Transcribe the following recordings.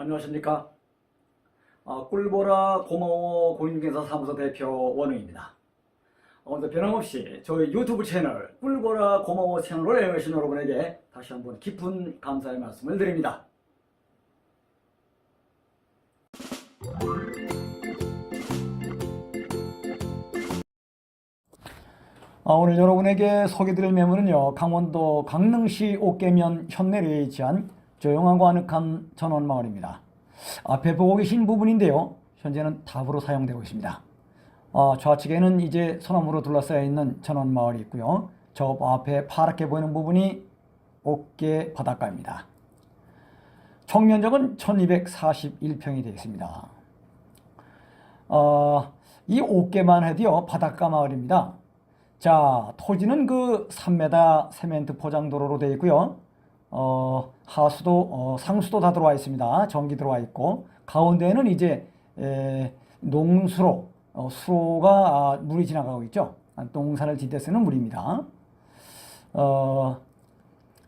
안녕하십니까. 아, 꿀보라 고마워 공인중개사 사무소 대표 원웅입니다. 오늘도 변함없이 저희 유튜브 채널 꿀보라 고마워 채널을 애용하신 여러분에게 다시 한번 깊은 감사의 말씀을 드립니다. 아, 오늘 여러분에게 소개드릴 매물은요 강원도 강릉시 옥계면 현내리에 위치한 조용하고 아늑한 전원마을입니다. 앞에 보고 계신 부분인데요 현재는 답으로 사용되고 있습니다. 아, 좌측에는 이제 소나무로 둘러싸여 있는 전원마을이 있고요 저 앞에 파랗게 보이는 부분이 옥계 바닷가입니다. 총 면적은 1241평이 되어 있습니다. 어, 이 옥계만 해도요 바닷가 마을입니다. 자, 토지는 그 3m 세멘트 포장 도로로 되어 있고요. 어, 하수도, 어, 상수도 다 들어와 있습니다. 전기 들어와 있고, 가운데는 이제, 에, 농수로, 어, 수로가 아, 물이 지나가고 있죠. 아, 농사를 짓때 쓰는 물입니다. 어,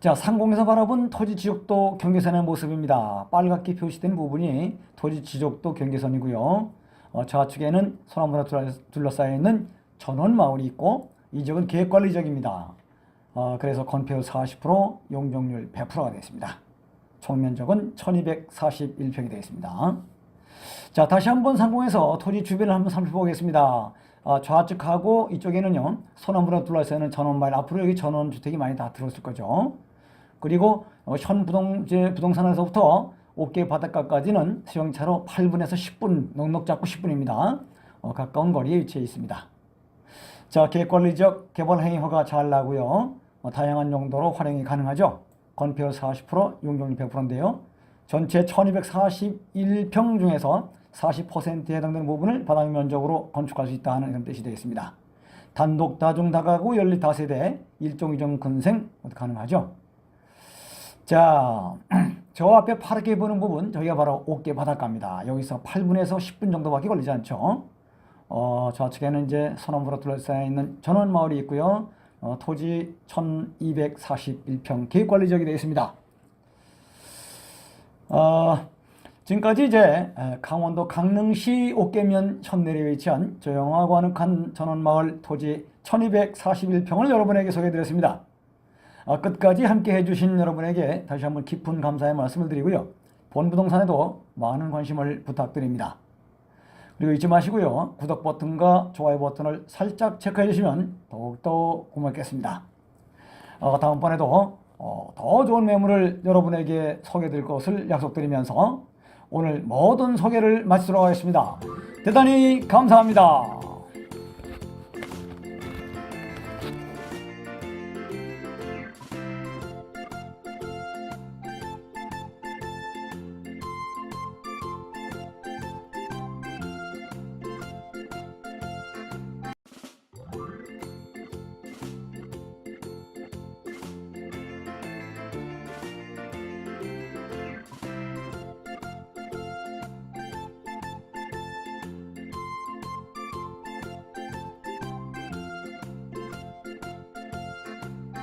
자, 상공에서 바라본 토지 지적도 경계선의 모습입니다. 빨갛게 표시된 부분이 토지 지적도 경계선이고요. 어, 좌측에는 소나무로 둘러- 둘러싸여 있는 전원 마을이 있고 이 지역은 계획관리 지역입니다. 어, 그래서 건폐율 40%, 용적률 100%가 되겠습니다. 총 면적은 1241평이 되겠습니다. 자, 다시 한번 상공에서 토지 주변을 한번 살펴보겠습니다. 어, 좌측하고 이쪽에는요, 소나무로 둘러싸여 있는 전원마을, 앞으로 여기 전원주택이 많이 다 들어왔을 거죠. 그리고 어, 현 부동, 제 부동산에서부터 옥계 바닷가까지는 수영차로 8분에서 10분, 넉넉 잡고 10분입니다. 어, 가까운 거리에 위치해 있습니다. 자, 계획관리적 개발 행위 허가 잘 나고요. 어, 다양한 용도로 활용이 가능하죠. 건폐율 40%, 용적률 100%인데요. 전체 1241평 중에서 40%에 해당되는 부분을 바닥 면적으로 건축할 수 있다는 이런 뜻이 되겠습니다. 단독 다중 다가구 연립 다세대 일종 이종 근생 가능하죠. 자, 저 앞에 파랗게 보는 부분 저희가 바로 옥계 바닷가입니다. 여기서 8분에서 10분 정도밖에 걸리지 않죠. 어, 좌측에는 이제 소나무로 둘러싸여 있는 전원 마을이 있고요. 어, 토지 1241평 계획관리 지역이 되어 있습니다. 어, 지금까지 이제 에, 강원도 강릉시 옥계면 현내리에 위치한 조용하고 아늑한 전원마을 토지 1241평을 여러분에게 소개해드렸습니다. 어, 끝까지 함께 해주신 여러분에게 다시 한번 깊은 감사의 말씀을 드리고요. 본부동산에도 많은 관심을 부탁드립니다. 그리고 잊지 마시고요. 구독 버튼과 좋아요 버튼을 살짝 체크해 주시면 더욱더 고맙겠습니다. 어, 다음번에도 어, 더 좋은 매물을 여러분에게 소개해 드릴 것을 약속드리면서 오늘 모든 소개를 마치도록 하겠습니다. 대단히 감사합니다.